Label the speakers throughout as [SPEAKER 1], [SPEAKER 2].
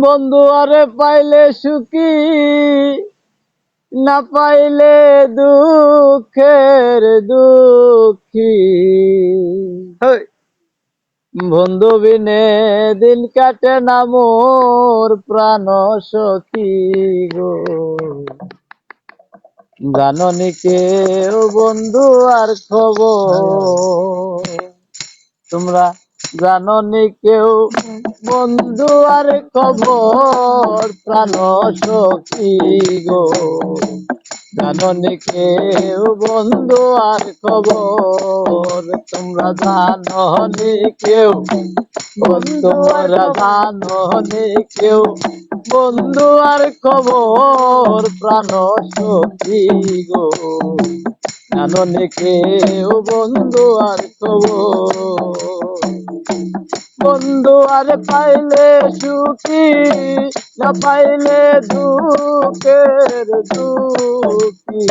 [SPEAKER 1] বন্ধু আরে পাইলে সুখী না পাইলে দুঃখের দুঃখী। বন্ধু বিনে দিন কাটে না মোর প্রাণ সখী গো। জাননি কেউ বন্ধু আর খবর? তোমরা জাননি কেউ। বন্ধু, আর খবর, প্রাণ সখী গো। জাননি কেউ, বন্ধু, আর খবর, তোমরা জাননি কেউ। বন্ধুরা জাননি কেউ। বন্ধু, আর খবর, প্রাণ সখী গো। জাননি কেউ, বন্ধু, আর খবর। বন্ধু, আর পাইলে সুখী, না পাইলে দুঃখের দুঃখী।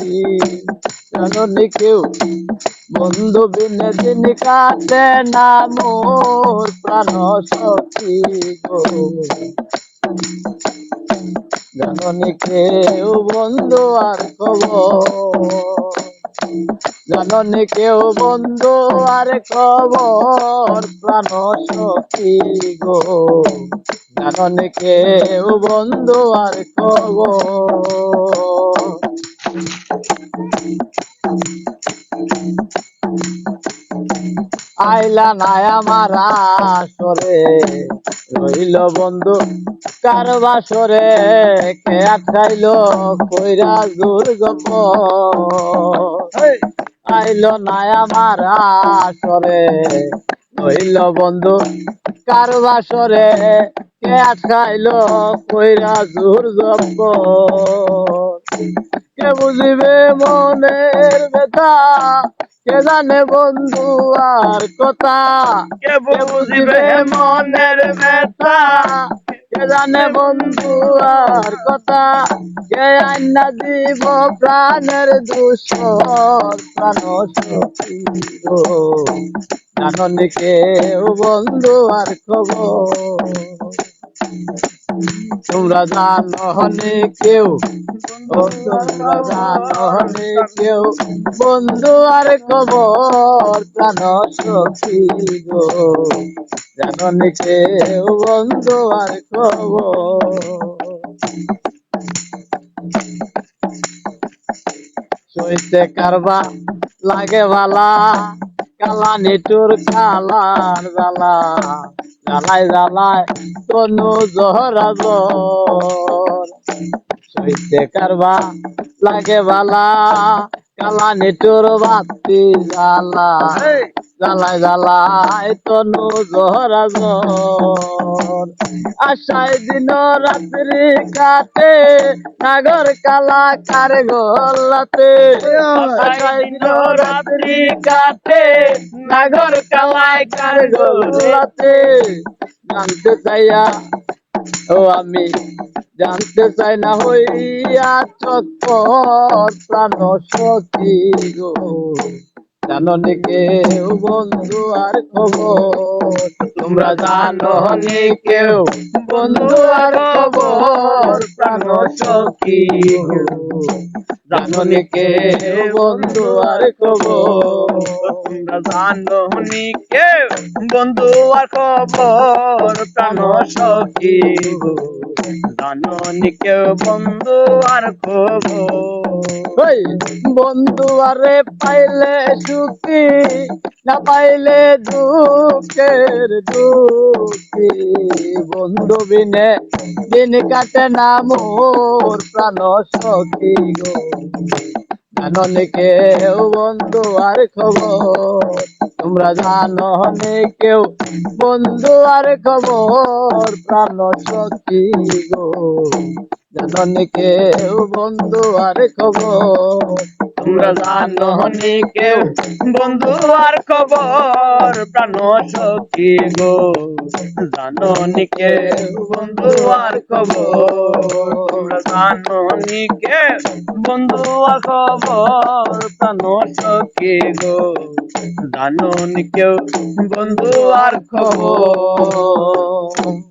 [SPEAKER 1] জানি কেউ? বন্ধু, বিনে দিন কাটে না মোর প্রাণ সখী গো। জানি কেউ? বন্ধু, আর খবর জাননি কেউ বন্ধু, আর খবর প্রাণ সখী গো। জাননি কেউ বন্ধু, আর খবর। আইলা নাই আমার আসরে, রইল বন্ধু কার বাসরে, কে আটকাইল কইরা জোর আইল নাই আমার আসরে রইল বন্ধু কার বাসরে কে আটকাইল কইরা জোর গপ কে বুঝিবে মনের ব্যথা? কে জানে বন্ধু আর কথা?
[SPEAKER 2] কে বুঝিবে মনের ব্যথা?
[SPEAKER 1] জানে বন্ধু আর কথা কে আইনা দিব প্রাণের দূষণ, প্রাণ জাননি কেউ বন্ধু আর খবর? তোমরা জাননি কেউ, ও তোমরা জাননি কেউ। বন্ধু আর খবর প্রাণ সখী গো। জাননি কেউ বন্ধু আর খবর সইতে কারবা লাগে বালা, কালা নিটুর কালার জ্বালা জ্বালায় জ্বালায় তনু জহরা জহর সইতে কারবা লাগে বালা কালা নিটুর বাতি জ্বালা। জ্বালায় জ্বালায় তনু জহরা জর আশায় দিন রাত্রি কাটে নাগর কালা কার গোলাতে। আশায় দিন রাত্রি কাটে নাগর কালায় কার গোলাতে। জানতে চাইয়া ও আমি জানতে চাই না হইয়া চক্কর প্রাণ সখী গো। জাননি কেউ বন্ধু আর খবর? তোমরা জাননি কেউ বন্ধু আর খবর? প্রাণ সখী গো জাননি কেউ বন্ধু আর খবর?
[SPEAKER 2] তোমরা জাননি কে বন্ধু আর খবর? প্রাণ সখী গো জাননি কে বন্ধু আর খবর?
[SPEAKER 1] বন্ধু আরে পাইলে সুখী, না পাইলে দুঃখের দুঃখী। বন্ধু বিনে দিন কাটে না মোর প্রাণ সখী গো। জাননি কেউ বন্ধু আর খবর? তোমরা জাননি কেউ বন্ধু আর খবর? প্রাণ সখী গো। জাননি কেউ বন্ধু, আর খবর?
[SPEAKER 2] তোমরা জাননি কেউ? বন্ধু, আর খবর? প্রাণ সখী গো। জাননি কেউ? বন্ধু, আর খবর? তোমরা জাননি কেউ? বন্ধু, আর খবর? প্রাণ সখী গো। জাননি কেউ? বন্ধু, আর
[SPEAKER 1] খবর?